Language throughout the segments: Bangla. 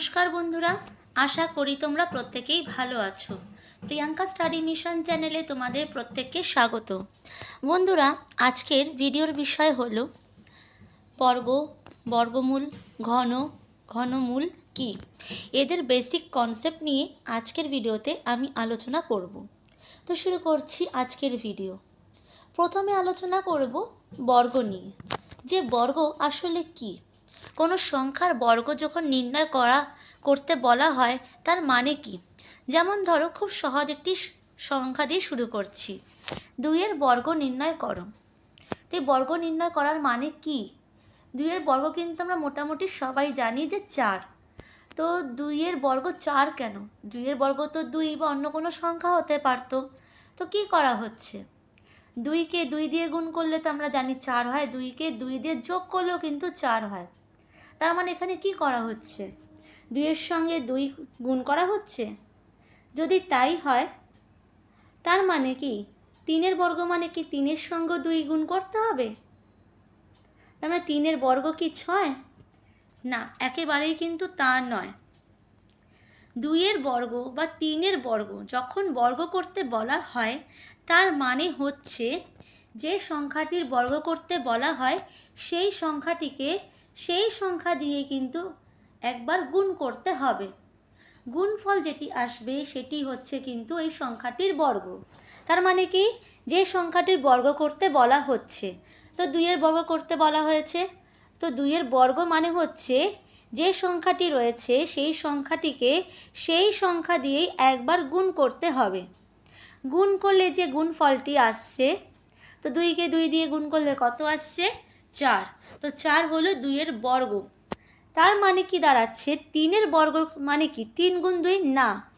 নমস্কার বন্ধুরা, আশা করি তোমরা প্রত্যেকেই ভালো আছো। প্রিয়াঙ্কা স্টাডি মিশন চ্যানেলে তোমাদের প্রত্যেককে স্বাগত। বন্ধুরা, আজকের ভিডিওর বিষয় হলো বর্গ, বর্গমূল, ঘন, ঘনমূল কি? এদের বেসিক কনসেপ্ট নিয়ে আজকের ভিডিওতে আমি আলোচনা করব। তো শুরু করছি আজকের ভিডিও। প্রথমে আলোচনা করব বর্গ নিয়ে। যে বর্গ আসলে কি? কোনো সংখ্যার বর্গ যখন নির্ণয় করা, করতে বলা হয়, তার মানে কি? যেমন ধরো, খুব সহজ একটি সংখ্যা দিয়ে শুরু করছি। দুইয়ের বর্গ নির্ণয় করো। তো বর্গ নির্ণয় করার মানে কি? দুইয়ের বর্গ কিন্তু আমরা মোটামুটি সবাই জানি যে চার। তো দুইয়ের বর্গ চার কেন? দুইয়ের বর্গ তো দুই বা অন্য কোনো সংখ্যা হতে পারতো। তো কি করা হচ্ছে? দুইকে দুই দিয়ে গুণ করলে তো আমরা জানি চার হয়, দুইকে দুই দিয়ে যোগ করলেও কিন্তু চার হয়। তার মানে এখানে কি করা হচ্ছে? দুইয়ের সঙ্গে দুই গুণ করা হচ্ছে? যদি তাই হয়, তার মানে কি? তিনের বর্গ মানে কি তিনের সঙ্গে দুই গুণ করতে হবে? তার মানে তিনের বর্গ কি ছয়? না, একেবারেই কিন্তু তা নয়। দুইয়ের বর্গ বা তিনের বর্গ যখন বর্গ করতে বলা হয়, তার মানে হচ্ছে যে সংখ্যাটির বর্গ করতে বলা হয়, সেই সংখ্যাটিকে সেই সংখ্যা দিয়ে কিন্তু একবার গুণ করতে হবে। গুণফল যেটি আসবে সেটি হচ্ছে কিন্তু এই সংখ্যাটির বর্গ। তার মানে কি? যে সংখ্যাটির বর্গ করতে বলা হচ্ছে, তো দুইয়ের বর্গ করতে বলা হয়েছে, তো দুইয়ের বর্গ মানে হচ্ছে যে সংখ্যাটি রয়েছে সেই সংখ্যাটিকে সেই সংখ্যা দিয়েই একবার গুণ করতে হবে। গুণ করলে যে গুণফলটি আসছে, তো দুইকে দুই দিয়ে গুণ করলে কত আসছে? চার। তো চার হলো দুইয়ের বর্গ। তার মানে কি দাঁড়াচ্ছে? তিনের বর্গ মানে কি? তিন গুণ দুই না।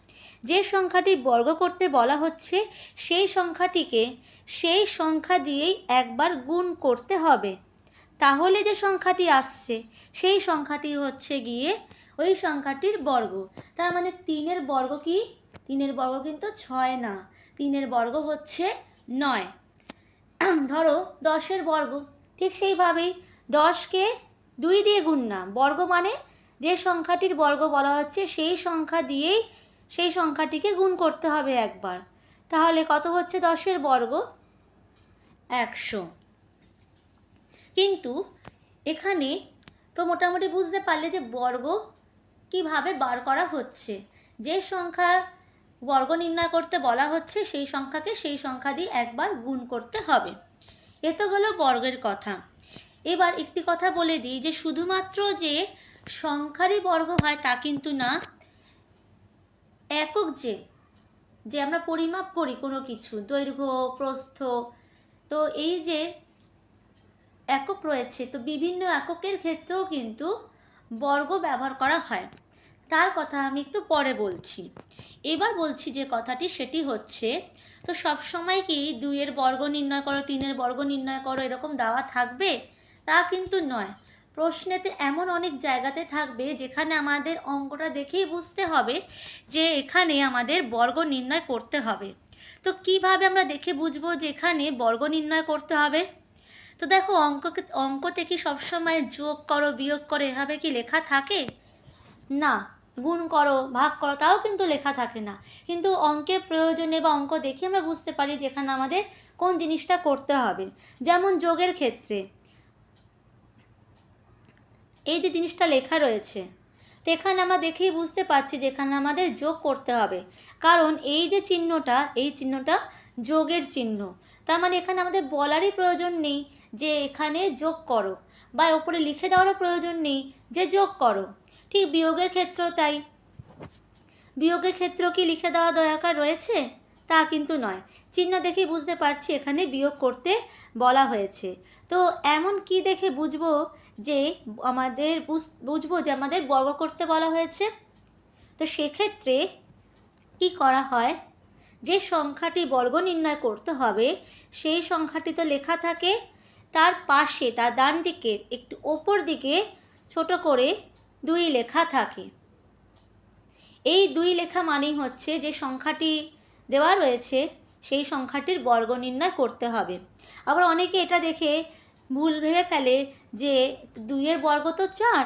যে সংখ্যাটি বর্গ করতে বলা হচ্ছে, সেই সংখ্যাটিকে সেই সংখ্যা দিয়েই একবার গুণ করতে হবে। তাহলে যে সংখ্যাটি আসছে, সেই সংখ্যাটি হচ্ছে গিয়ে ওই সংখ্যাটির বর্গ। তার মানে তিনের বর্গ কি? তিনের বর্গ কিন্তু ছয় না। তিনের বর্গ হচ্ছে নয়। ধরো দশের বর্গ। ঠিক সেইভাবেই দশকে দুই দিয়ে গুণ না, বর্গ মানে যে সংখ্যাটির বর্গ বলা হচ্ছে সেই সংখ্যা দিয়েই সেই সংখ্যাটিকে গুণ করতে হবে একবার। তাহলে কত হচ্ছে দশের বর্গ? একশো। কিন্তু এখানে তো মোটামুটি বুঝতে পারলে যে বর্গ কীভাবে বার করা হচ্ছে। যে সংখ্যার বর্গ নির্ণয় করতে বলা হচ্ছে সেই সংখ্যাকে সেই সংখ্যা দিয়ে একবার গুণ করতে হবে। এ তো গেল বর্গের কথা। এবার একটি কথা বলে দিই যে শুধুমাত্র যে সংখ্যারই বর্গ হয় তা কিন্তু না, একক যে যে আমরা পরিমাপ করি কোনো কিছু, দৈর্ঘ্য, প্রস্থ, তো এই যে একক রয়েছে, তো বিভিন্ন এককের ক্ষেত্রেও কিন্তু বর্গ ব্যবহার করা হয়। তার কথা আমি একটু পরে বলছি। এবার বলছি যে কথাটি সেটি হচ্ছে, তো সব সময় কি দুইয়ের বর্গ নির্ণয় করো, তিনের বর্গ নির্ণয় করো এরকম দেওয়া থাকবে? তা কিন্তু নয়। প্রশ্নেতে এমন অনেক জায়গাতে থাকবে যেখানে আমাদের অঙ্কটা দেখেই বুঝতে হবে যে এখানে আমাদের বর্গ নির্ণয় করতে হবে। তো কীভাবে আমরা দেখে বুঝব যে এখানে বর্গ নির্ণয় করতে হবে? তো দেখো অঙ্ককে অঙ্কতে কি সবসময় যোগ করো, বিয়োগ করো এভাবে কি লেখা থাকে? না। গুণ করো, ভাগ করো, তাও কিন্তু লেখা থাকে না। কিন্তু অঙ্কের প্রয়োজনে বা অঙ্ক দেখে আমরা বুঝতে পারি যেখানে আমাদের কোন জিনিসটা করতে হবে। যেমন যোগের ক্ষেত্রে। এই যে জিনিসটা লেখা রয়েছে, তো এখানে আমরা দেখেই বুঝতে পারছি যে এখানে আমাদের যোগ করতে হবে। কারণ এই যে চিহ্নটা, এই চিহ্নটা যোগের চিহ্ন। তার মানে এখানে আমাদের বলারই প্রয়োজন নেই যে এখানে যোগ করো, বা ওপরে লিখে দেওয়ারও প্রয়োজন নেই যে যোগ করো। ঠিক বিয়োগের ক্ষেত্রেও তাই বিয়োগের ক্ষেত্র কি লিখে দেওয়া দরকার রয়েছে? তা কিন্তু নয়। চিহ্ন দেখেই বুঝতে পারছি এখানে বিয়োগ করতে বলা হয়েছে। তো এমন কি দেখে বুঝব যে আমাদের বুঝ- বুঝব যে আমাদের বর্গ করতে বলা হয়েছে? তো সেক্ষেত্রে কি করা হয়? যে সংখ্যাটি বর্গ নির্ণয় করতে হবে, সেই সংখ্যাটি তো লেখা থাকে। তার পাশে, তার ডান দিকে একটু ওপর দিকে ছোট করে দুই লেখা থাকে। এই দুই লেখা মানেই হচ্ছে যে সংখ্যাটি দেওয়া রয়েছে, সেই সংখ্যাটির বর্গ নির্ণয় করতে হবে। আবার অনেকে এটা দেখে ভুল ভেবে ফেলে যে দুইয়ের বর্গ তো চার,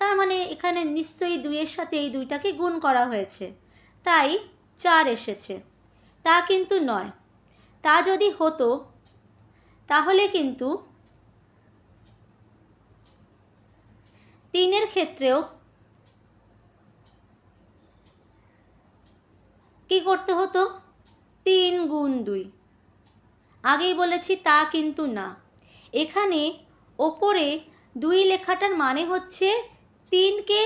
তার মানে এখানে নিশ্চয়ই দুইয়ের সাথে এই দুইটাকে গুণ করা হয়েছে। তাই চার এসেছে। তা কিন্তু নয়। তা যদি হতো, তাহলে কিন্তু তিনের ক্ষেত্রেও কি করতে হতো? তিন গুণ দুই। আগেই বলেছি, তা কিন্তু না। এখানে ওপরে দুই লেখাটার মানে হচ্ছে তিনকে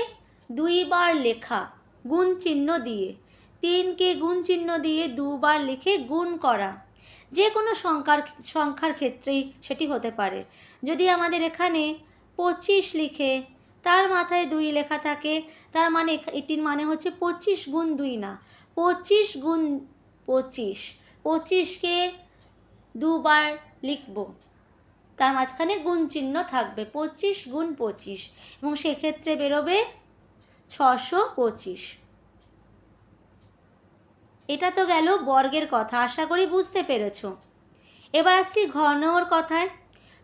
দুইবার লেখা, গুণ চিহ্ন দিয়ে। তিনকে গুণ চিহ্ন দিয়ে দুবার লিখে গুণ করা। যে কোনো সংখ্যার সংখ্যার ক্ষেত্রেই সেটি হতে পারে। যদি আমাদের এখানে পঁচিশ লিখে তার মাথায় দুই লেখা থাকে। তার মানে এটির মানে হচ্ছে পঁচিশ গুণ দুই না। পঁচিশ গুণ পঁচিশ। পঁচিশকে দুবার লিখব। তার মাঝখানে গুণ চিহ্ন থাকবে। পঁচিশ গুণ পঁচিশ। এবং সেক্ষেত্রে বেরোবে ছশো পঁচিশ। এটা তো গেল বর্গের কথা। আশা করি বুঝতে পেরেছ। এবার আসছি ঘনর কথায়।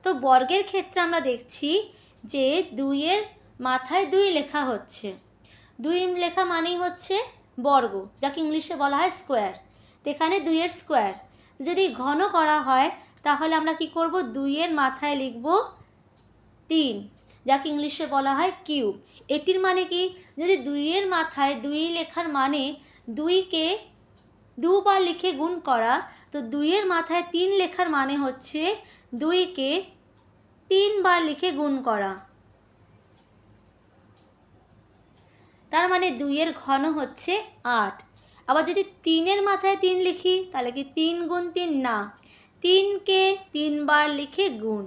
তো বর্গের ক্ষেত্রে আমরা দেখছি যে দুইয়ের মাথায় দুই লেখা হচ্ছে। দুই লেখা মানেই হচ্ছে বর্গ, যাকে ইংলিশে বলা হয় স্কোয়ার। তো এখানে দুইয়ের স্কোয়ার। যদি ঘন করা হয়, তাহলে আমরা কি করব? দুইয়ের মাথায় লিখব তিন, যাকে ইংলিশে বলা হয় কিউব। এটির মানে কি? যদি দুইয়ের মাথায় দুই লেখার মানে দুইকে দুবার লিখে গুণ করা, তো দুইয়ের মাথায় তিন লেখার মানে হচ্ছে দুইকে তিনবার লিখে গুণ করা। তার মানে দুইয়ের ঘন হচ্ছে আট। আবার যদি তিনের মাথায় তিন লিখি, তাহলে কি তিন গুণ তিন? না। তিনকে তিনবার লিখে গুণ।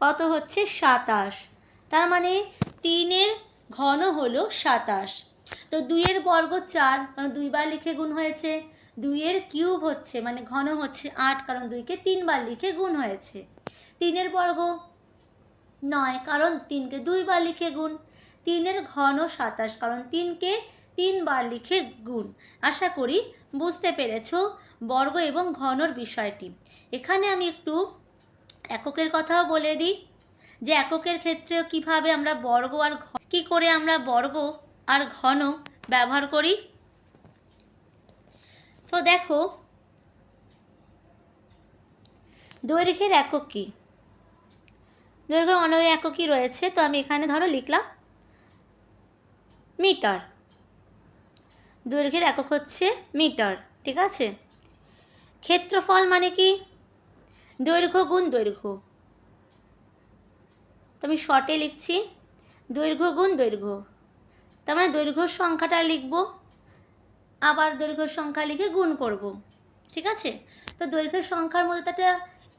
কত হচ্ছে? সাতাশ। তার মানে তিনের ঘন হলো সাতাশ। তো দুইয়ের বর্গ চার কারণ দুইবার লিখে গুণ হয়েছে। দুইয়ের কিউব হচ্ছে মানে ঘন হচ্ছে আট, কারণ দুইকে তিনবার লিখে গুণ হয়েছে। তিনের বর্গ নয়, কারণ তিনকে দুইবার লিখে গুণ। তিনের ঘন সাতাশ, কারণ তিনকে তিনবার লিখে গুণ। আশা করি বুঝতে পেরেছ বর্গ এবং ঘনর বিষয়টি। এখানে আমি একটু এককের কথাও বলে দিই, যে এককের ক্ষেত্রে কীভাবে আমরা বর্গ আর কি করে আমরা বর্গ আর ঘন ব্যবহার করি? তো দেখো, দৈর্ঘ্যের একক কী? দৈর্ঘ্য অনয় এককই রয়েছে, তো আমি এখানে ধরো লিখলাম মিটার। দৈর্ঘ্যের একক হচ্ছে মিটার, ঠিক আছে? ক্ষেত্রফল মানে কি? দৈর্ঘ্য গুণ দৈর্ঘ্য। তো আমি শর্টে লিখছি, দৈর্ঘ্য গুণ দৈর্ঘ্য। তার মানে দৈর্ঘ্যর সংখ্যাটা লিখব, আবার দৈর্ঘ্যর সংখ্যা লিখে গুণ করব, ঠিক আছে? তো দৈর্ঘ্যের সংখ্যার মধ্যে তো একটা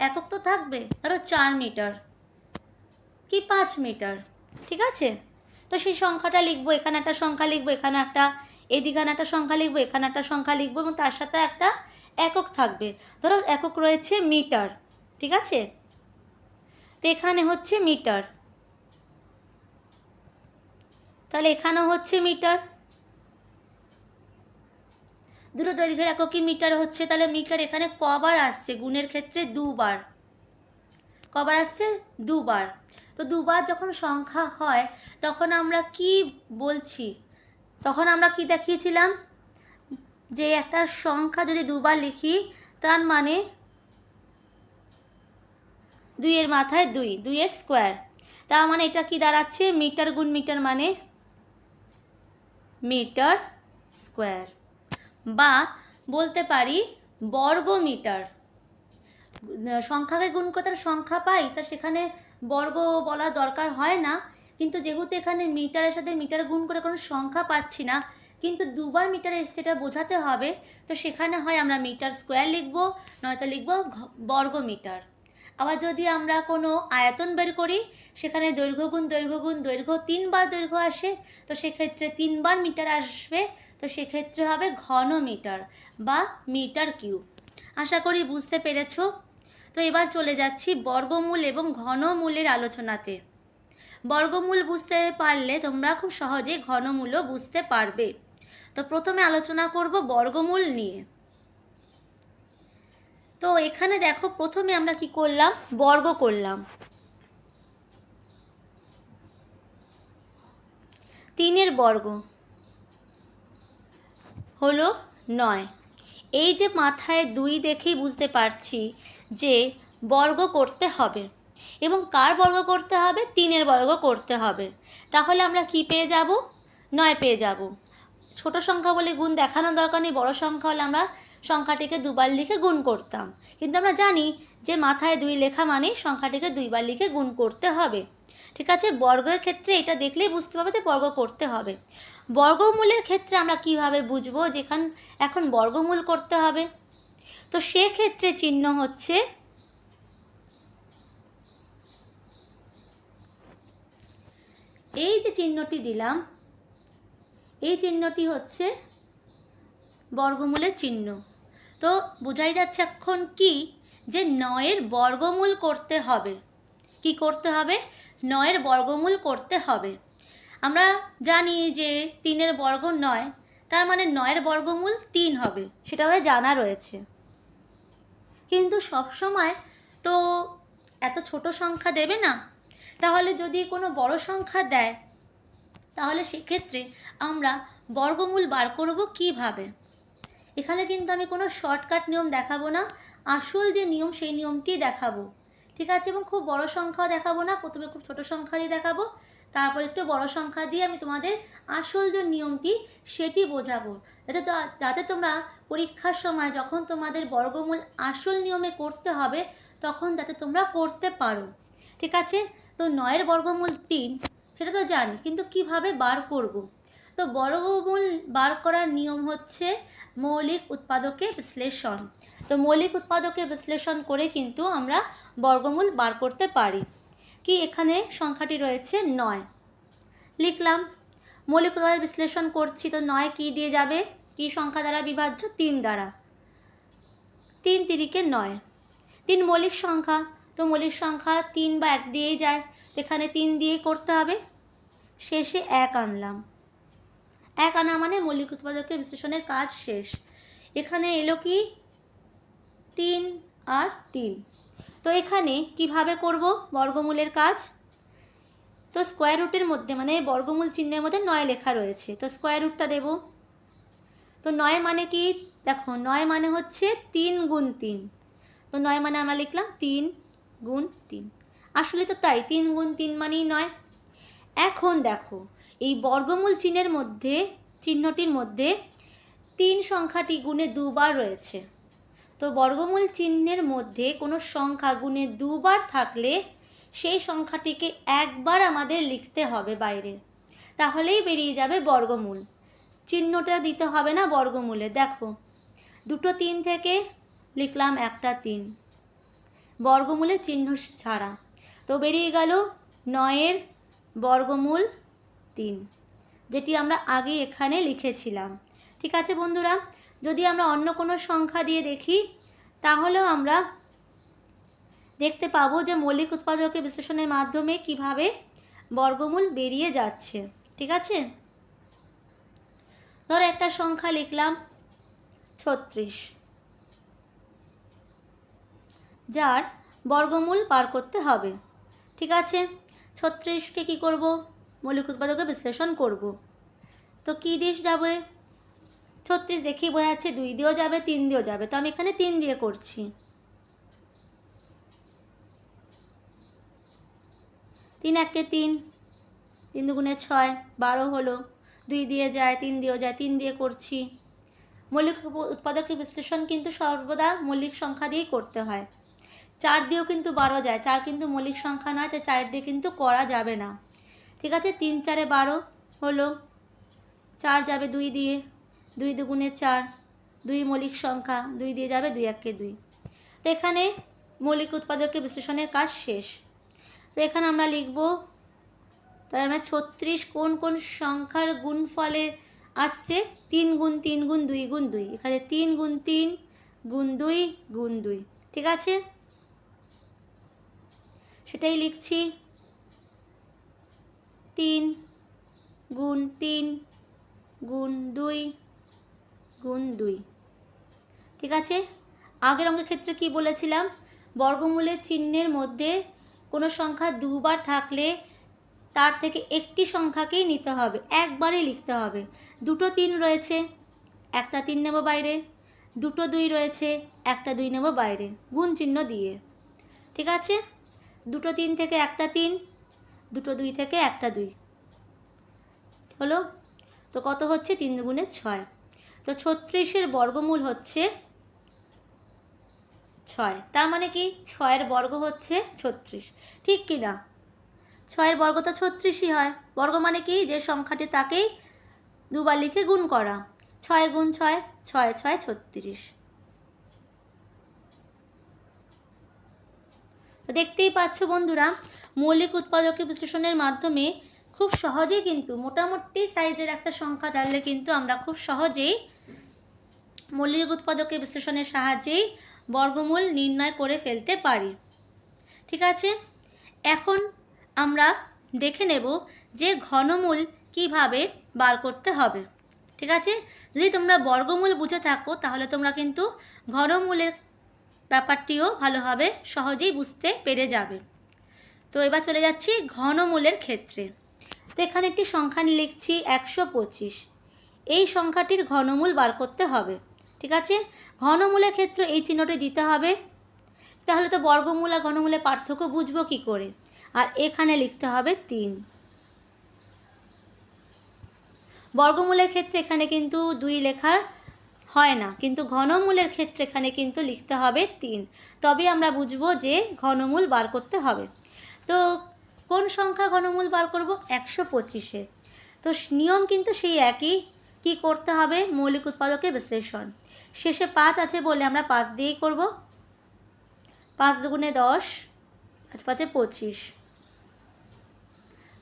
একক তো থাকবে, ধরো চার মিটার। কি পাঁচ মিটার? ঠিক আছে? তো সেই সংখ্যাটা লিখব, এখানে একটা সংখ্যা লিখব, এখানে একটা এদিকানে একটা সংখ্যা লিখব, এখানে একটা সংখ্যা লিখব এবং তার সাথে একটা একক থাকবে। ধরো একক রয়েছে মিটার, ঠিক আছে? তো এখানে হচ্ছে মিটার। তাহলে এখানেও হচ্ছে মিটার। দুটো দৈর্ঘ্যের এককই মিটার হচ্ছে? তাহলে মিটার এখানে কবার আসছে, গুণের ক্ষেত্রে দুবার। কবার আসছে? দুবার। তো দুবার যখন সংখ্যা হয়, তখন আমরা কি বলছি? তখন আমরা কি দেখিয়েছিলাম? যে একটা সংখ্যা যদি দুবার লিখি, তার মানে দুইয়ের মাথায় দুই দুইয়ের স্কোয়ার তার মানে এটা কি দাঁড়াচ্ছে? মিটার গুণ মিটার মানে মিটার স্কোয়ার বা বলতে পারি বর্গ মিটার সংখ্যাকে গুণ করে তার সংখ্যা পাই, তা সেখানে বর্গ বলার দরকার হয় না। কিন্তু যেহেতু এখানে মিটারের সাথে মিটার গুণ করে কোনো সংখ্যা পাচ্ছি না, কিন্তু দুবার মিটার এসছে সেটা বোঝাতে হবে। তো সেখানে হয় আমরা মিটার স্কোয়ার লিখব, নয়তো লিখব বর্গ মিটার। আবার যদি আমরা কোনো আয়তন বের করি, সেখানে দৈর্ঘ্য গুণ দৈর্ঘ্য গুণ, দৈর্ঘ্য তিনবার দৈর্ঘ্য আসে, তো সেক্ষেত্রে তিনবার মিটার আসবে, তো সেক্ষেত্রে হবে ঘন মিটার বা মিটার কিউব। আশা করি বুঝতে পেরেছ। তো এবার চলে যাচ্ছি বর্গমূল এবং ঘনমূলের আলোচনাতে। বর্গমূল বুঝতে পারলে তোমরা খুব সহজে ঘনমূলও বুঝতে পারবে। তো প্রথমে আলোচনা করব বর্গমূল নিয়ে। তো এখানে দেখো প্রথমে আমরা কি করলাম? বর্গ করলাম। তিনের বর্গ হলো নয়। এই যে মাথায় দুই দেখেই বুঝতে পারছি যে বর্গ করতে হবে এবং কার বর্গ করতে হবে? তিনের বর্গ করতে হবে। তাহলে আমরা কি পেয়ে যাব? নয় পেয়ে যাব। ছোট সংখ্যা বলে গুণ দেখানোর দরকার নেই, বড় সংখ্যা হলে আমরা সংখ্যাটিকে দুবার লিখে গুণ করতাম। কিন্তু আমরা জানি যে মাথায় দুই লেখা মানেই সংখ্যাটিকে দুইবার লিখে গুণ করতে হবে। ঠিক আছে? বর্গের ক্ষেত্রে এটা দেখলেই বুঝতে পারবে যে বর্গ করতে হবে। বর্গমূলের ক্ষেত্রে আমরা কীভাবে বুঝব যেখান এখন বর্গমূল করতে হবে? তো সেক্ষেত্রে চিহ্ন হচ্ছে এই যে চিহ্নটি দিলাম, এই চিহ্নটি হচ্ছে বর্গমূলের চিহ্ন। তো বোঝাই যাচ্ছে এখন কি? যে নয়ের বর্গমূল করতে হবে। কি করতে হবে? নয়ের বর্গমূল করতে হবে। আমরা জানি যে তিনের বর্গ নয়, তার মানে নয়ের বর্গমূল তিন হবে। সেটা জানা রয়েছে। কিন্তু সবসময় তো এত ছোট সংখ্যা দেবে না। তাহলে যদি কোনো বড় সংখ্যা দেয়, তাহলে সেক্ষেত্রে আমরা বর্গমূল বার করব কীভাবে? এখানে কিন্তু আমি কোনো শর্টকাট নিয়ম দেখাবো না। আসল যে নিয়ম, সেই নিয়মটি দেখাবো। ঠিক আছে? এবং খুব বড় সংখ্যাও দেখাবো না। প্রথমে খুব ছোট সংখ্যা দিয়ে দেখাবো। তারপর একটু বড় সংখ্যা দিয়ে আমি তোমাদের আসল যে নিয়মটি সেটি বোঝাবো। যাতে যাতে তোমরা পরীক্ষার সময় যখন তোমাদের বর্গমূল আসল নিয়মে করতে হবে, তখন যাতে তোমরা করতে পারো। ঠিক আছে? তো নয়ের বর্গমূল তিন সেটা তো জানি, কিন্তু কীভাবে বার করব? তো বর্গমূল বার করার নিয়ম হচ্ছে মৌলিক উৎপাদকে বিশ্লেষণ। তো মৌলিক উৎপাদকে বিশ্লেষণ করে কিন্তু আমরা বর্গমূল বার করতে পারি। কি এখানে সংখ্যাটি রয়েছে নয়? লিখলাম মৌলিক উৎপাদক বিশ্লেষণ করছি তো নয় কি দিয়ে যাবে? কি সংখ্যা দ্বারা বিভাজ্য? তিন দ্বারা। তিন তিরিকে নয়। তিন মৌলিক সংখ্যা, তো মৌলিক সংখ্যা তিন বা এক দিয়েই যায়। এখানে তিন দিয়েই করতে হবে। শেষে এক আনলাম। এক আনা মানে মৌলিক উৎপাদকের বিশ্লেষণের কাজ শেষ। এখানে এলো কি? তিন আর তিন। তো এখানে কীভাবে করব বর্গমূলের কাজ? তো স্কোয়ার রুটের মধ্যে মানে বর্গমূল চিহ্নের মধ্যে নয় লেখা রয়েছে। তো স্কোয়ার রুটটা দেব। তো নয় মানে কি? দেখো, নয় মানে হচ্ছে তিন গুণ তিন। তো নয় মানে আমরা লিখলাম তিন গুণ তিন। আসলে তো তাই, তিন গুণ তিন মানেই নয়। এখন দেখো, এই বর্গমূল চিহ্নের মধ্যে, চিহ্নটির মধ্যে তিন সংখ্যাটি গুণে দুবার রয়েছে। তো বর্গমূল চিহ্নের মধ্যে কোনো সংখ্যা গুণে দুবার থাকলে সেই সংখ্যাটিকে একবার আমাদের লিখতে হবে বাইরে। তাহলেই বেরিয়ে যাবে বর্গমূল। চিহ্নটা দিতে হবে না বর্গমূলে। দেখো, দুটো তিন থেকে লিখলাম একটা তিন। বর্গমূলের চিহ্ন ছাড়া। তো বেরিয়ে গেল নয়ের বর্গমূল তিন, যেটি আমরা আগে এখানে লিখেছিলাম। ঠিক আছে বন্ধুরা যদি আমরা অন্য কোনো সংখ্যা দিয়ে দেখি, তাহলেও আমরা দেখতে পাবো যে মৌলিক উৎপাদকের বিশ্লেষণের মাধ্যমে কীভাবে বর্গমূল বেরিয়ে যাচ্ছে। ঠিক আছে? ধরো একটা সংখ্যা লিখলাম, ছত্রিশ। যার বর্গমূল বার করতে হবে। ঠিক আছে? ছত্রিশকে কি করব? মৌলিক উৎপাদকের বিশ্লেষণ করব। তো কী দিস যাবে? ছত্রিশ দেখেই বোঝা যাচ্ছে দুই দিয়েও যাবে, তিন দিয়েও যাবে। তো আমি এখানে তিন দিয়ে করছি। তিন একে তিন তিন দুগুণে ছয়, বারো হলো। দুই দিয়ে যায়, তিন দিয়েও যায়, তিন দিয়ে করছি। মৌলিক উৎপাদকের বিশ্লেষণ কিন্তু সর্বদা মৌলিক সংখ্যা দিয়েই করতে হয়। চার দিয়েও কিন্তু বারো যায়, চার কিন্তু মৌলিক সংখ্যা নয়, তো চার দিয়ে কিন্তু করা যাবে না। ঠিক আছে, তিন চারে বারো হলো, চার যাবে দুই দিয়ে। দুই দুগুণে চার, দুই মৌলিক সংখ্যা, দুই দিয়ে যাবে দুই একে দুই। তো এখানে মৌলিক উৎপাদকের বিশ্লেষণের কাজ শেষ। তো এখানে আমরা লিখব, তার মানে ছত্রিশ কোন কোন সংখ্যার গুণফলে আসছে? তিন গুণ তিন গুণ দুই গুণ দুই। এখানে তিন গুণ তিন গুণ দুই গুণ দুই। ঠিক আছে? সেটাই লিখছি। তিন গুণ তিন গুণ দুই গুণ দুই। ঠিক আছে? আগের অঙ্কের ক্ষেত্রে কি বলেছিলাম? বর্গমূলের চিহ্নের মধ্যে কোনো সংখ্যা দুবার থাকলে তার থেকে একটি সংখ্যাকেই নিতে হবে, একবারই লিখতে হবে। দুটো তিন রয়েছে, একটা তিন নেব বাইরে। দুটো দুই রয়েছে, একটা দুই নেব বাইরে। গুণ চিহ্ন দিয়ে। ঠিক আছে? দুটো তিন থেকে একটা তিন, দুটো দুই থেকে একটা দুই। হলো? তো কত হচ্ছে? তিন দুগুণে ছয়। তো ছত্রিশের বর্গমূল হচ্ছে ছয়। তার মানে কি? ছয়ের বর্গ হচ্ছে ছত্রিশ। ঠিক কি না? ছয়ের বর্গ তো ছত্রিশই হয়। বর্গ মানে কি? যে সংখ্যাটি তাকেই দুবার লিখে গুণ করা। ছয় গুণ ছয় ছয় ছয়, ছত্রিশ। তো দেখতেই পাচ্ছ বন্ধুরা, মৌলিক উৎপাদকের বিশ্লেষণের মাধ্যমে খুব সহজেই কিন্তু মোটামুটি সাইজের একটা সংখ্যা জানলে কিন্তু আমরা খুব সহজেই মৌলিক উৎপাদকের বিশ্লেষণের সাহায্যেই বর্গমূল নির্ণয় করে ফেলতে পারি। ঠিক আছে? এখন আমরা দেখে নেব যে ঘনমূল কীভাবে বার করতে হবে। ঠিক আছে? যদি তোমরা বর্গমূল বুঝে থাকো, তাহলে তোমরা কিন্তু ঘনমূলের ব্যাপারটিও ভালোভাবে সহজেই বুঝতে পেরে যাবে। তো এবার চলে যাচ্ছি ঘনমূলের ক্ষেত্রে। তো এখানে একটি সংখ্যা লিখছি একশো পঁচিশ। এই সংখ্যাটির ঘনমূল বার করতে হবে। ঠিক আছে? ঘনমূলের ক্ষেত্রে এই চিহ্নটি দিতে হবে। তাহলে তো বর্গমূল আর ঘনমূলের পার্থক্য বুঝব কী করে? আর এখানে লিখতে হবে তিন। বর্গমূলের ক্ষেত্রে এখানে কিন্তু দুই লেখার হয় না, কিন্তু ঘনমূলের ক্ষেত্রে এখানে কিন্তু লিখতে হবে তিন। তবে আমরা বুঝব যে ঘনমূল বার করতে হবে। তো কোন সংখ্যার ঘনমূল বার করব? একশো পঁচিশে। তো নিয়ম কিন্তু সেই একই। কি করতে হবে? মৌলিক উৎপাদকের বিশ্লেষণ। শেষে পাঁচ আছে বলে আমরা পাঁচ দিয়েই করব। পাঁচ দুগুণে দশ, পাঁচ পাঁচে পঁচিশ।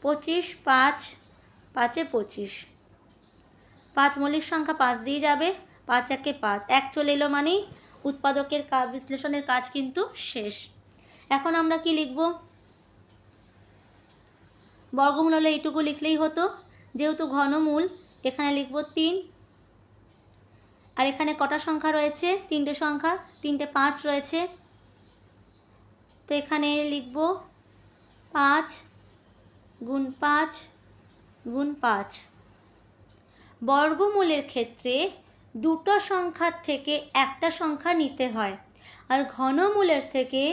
পঁচিশ, পাঁচ, পাঁচে পঁচিশ। পাঁচ মৌলিক সংখ্যা পাঁচ দিয়ে যাবে, পাঁচ একে পাঁচ। এক চলে এলো মানেই উৎপাদকের বিশ্লেষণের কাজ কিন্তু শেষ। এখন আমরা কি লিখব? বর্গমূল হলে এইটুকু লিখলেই হতো। যেহেতু ঘনমূল, এখানে লিখব তিন আর এখানে কটা সংখ্যা রয়েছে? তিনটে সংখ্যা, তিনটে পাঁচ রয়েছে। তো এখানে লিখব পাঁচ গুণ পাঁচ গুণ পাঁচ। বর্গমূলের ক্ষেত্রে দুটো সংখ্যার থেকে একটা সংখ্যা নিতে হয় আর ঘনমূলের থেকে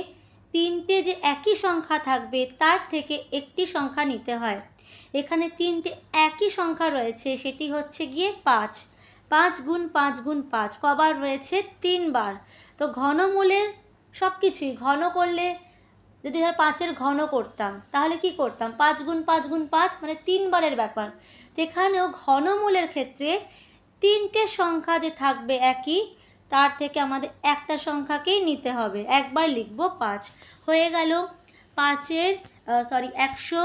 তিনটে যে একই সংখ্যা থাকবে, তার থেকে একটি সংখ্যা নিতে হয়। এখানে তিনটে একই সংখ্যা রয়েছে, সেটি হচ্ছে গিয়ে পাঁচ। পাঁচ গুণ পাঁচ গুণ পাঁচ, কবার রয়েছে তিনবার। তো ঘনমূলের সব কিছুই, ঘন করলে যদি ধর পাঁচের ঘন করতাম, তাহলে কি করতাম? পাঁচ গুণ পাঁচ গুণ পাঁচ মানে তিনবারের ব্যাপার। তো এখানেও ঘনমূলের ক্ষেত্রে তিনটে সংখ্যা যে থাকবে একই, তার থেকে আমাদের একটা সংখ্যাকেই নিতে হবে। একবার লিখব পাঁচ। হয়ে গেল পাঁচের সরি একশো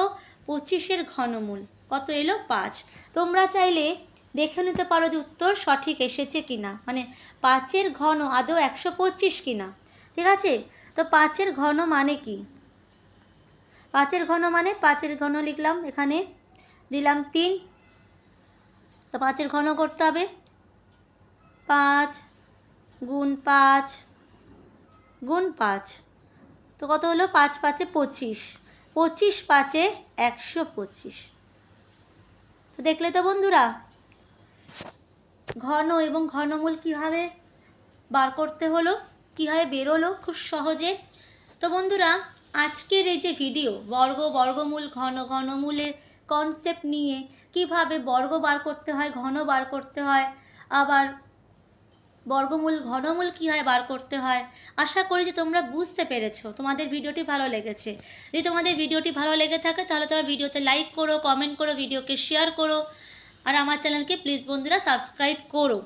পঁচিশের ঘনমূল। কত এলো? পাঁচ। তোমরা চাইলে দেখে নিতে পারো যে উত্তর সঠিক এসেছে কিনা। মানে পাঁচের ঘন আদৌ একশো পঁচিশ কিনা। ঠিক আছে? তো পাঁচের ঘন মানে কি? পাঁচের ঘন মানে পাঁচের ঘন লিখলাম এখানে, দিলাম তিন। তো পাঁচের ঘন করতে হবে। পাঁচ গুণ পাঁচ গুণ পাঁচ। তো কত হলো? পাঁচ পাঁচে পঁচিশ। পঁচিশ পাঁচে একশো পঁচিশ। তো দেখলে তো বন্ধুরা ঘন এবং ঘনমূল কীভাবে বার করতে হলো, কীভাবে বেরোলো খুব সহজে। তো বন্ধুরা, আজকের এই যে ভিডিও বর্গ, বর্গমূল, ঘন, ঘনমূলের কনসেপ্ট নিয়ে কীভাবে বর্গ বার করতে হয়, ঘন বার করতে হয়, আবার বর্গমূল, ঘনমূল কী হয় বার করতে হয়, আশা করি যে তোমরা বুঝতে পেরেছ। তোমাদের ভিডিওটি ভালো লেগেছে। যদি তোমাদের ভিডিওটি ভালো লেগে থাকে, তাহলে তোমরা ভিডিওতে লাইক করো কমেন্ট করো ভিডিওকে শেয়ার করো। আর আমার চ্যানেলকে প্লিজ বন্ধুরা সাবস্ক্রাইব করো।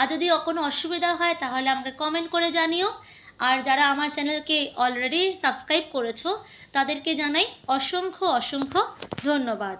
আর যদি কোনো অসুবিধা হয়, তাহলে আমাকে কমেন্ট করে জানিও। আর যারা আমার চ্যানেলকে অলরেডি সাবস্ক্রাইব করেছ, তাদেরকে জানাই অসংখ্য অসংখ্য ধন্যবাদ।